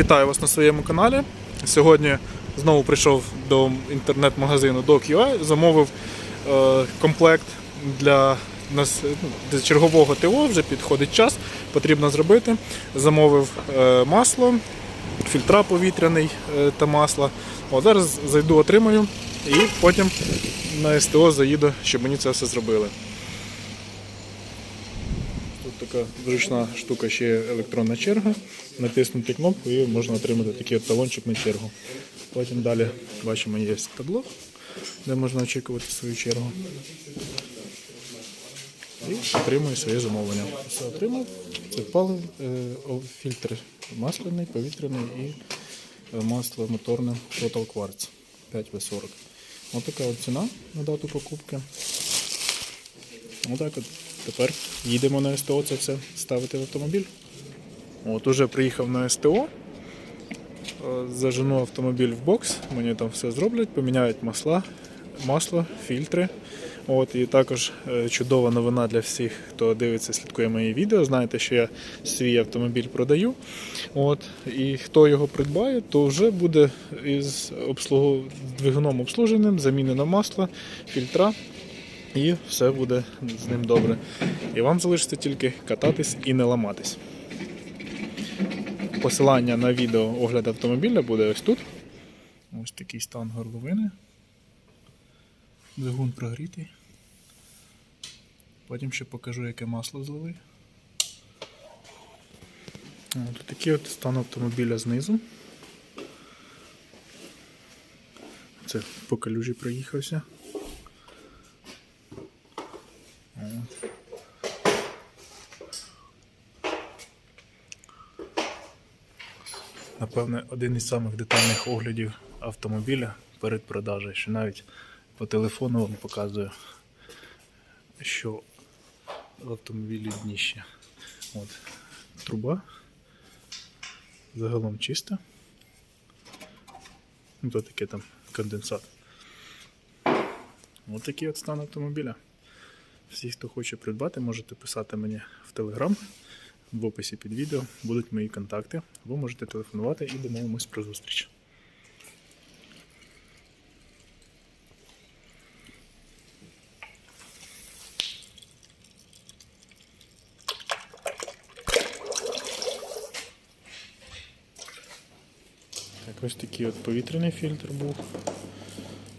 Вітаю вас на своєму каналі. Сьогодні знову прийшов до інтернет-магазину DocUI, замовив е, комплект для нас ну, для чергового ТО, вже підходить час, потрібно зробити. Замовив е, масло, фільтра повітряний е, та масло. О, зараз зайду, отримаю і потім на СТО заїду, щоб мені це все зробили. Тут така зручна штука, ще є електронна черга. Натиснути кнопку і можна отримати такий от талончик на чергу. Потім далі бачимо, є табло, де можна очікувати свою чергу. І отримую своє замовлення. Все отримав. Це палив, е, фільтр масляний, повітряний і е, масло моторне Total Quartz 5W40. Ось така ціна на дату покупки. Отак от тепер їдемо на СТО це все ставити в автомобіль. От уже приїхав на СТО. Е, Зажену автомобіль в бокс, мені там все зроблять, поміняють масла, масло, фільтри. От, і також е, чудова новина для всіх, хто дивиться, слідкує мої відео. Знаєте, що я свій автомобіль продаю. От, і хто його придбає, то вже буде із обслугу... двигуном обслуженим, замінено масло, фільтра і все буде з ним добре. І вам залишиться тільки кататись і не ламатись. Посилання на відео огляд автомобіля буде ось тут. Ось такий стан горловини. Двигун прогрітий. Потім ще покажу, яке масло злили. От такий от стан автомобіля знизу. Це по калюжі проїхався. Напевне, один із самих детальних оглядів автомобіля перед продажею, що навіть по телефону вам показую, що в автомобілі дніще. От. Труба. Загалом чиста. Ну, то таке там конденсат. Ось такий от стан автомобіля. Всі, хто хоче придбати, можете писати мені в Телеграм. В описі під відео будуть мої контакти. Ви можете телефонувати і домовимось про зустріч. Ось такий от повітряний фільтр був.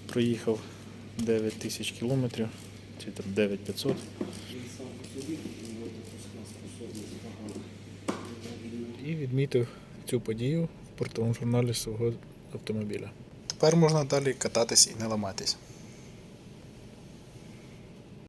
Проїхав 9 тисяч кілометрів, чи там 9500. І відмітив цю подію в портовому журналі свого автомобіля. Тепер можна далі кататись і не ламатись.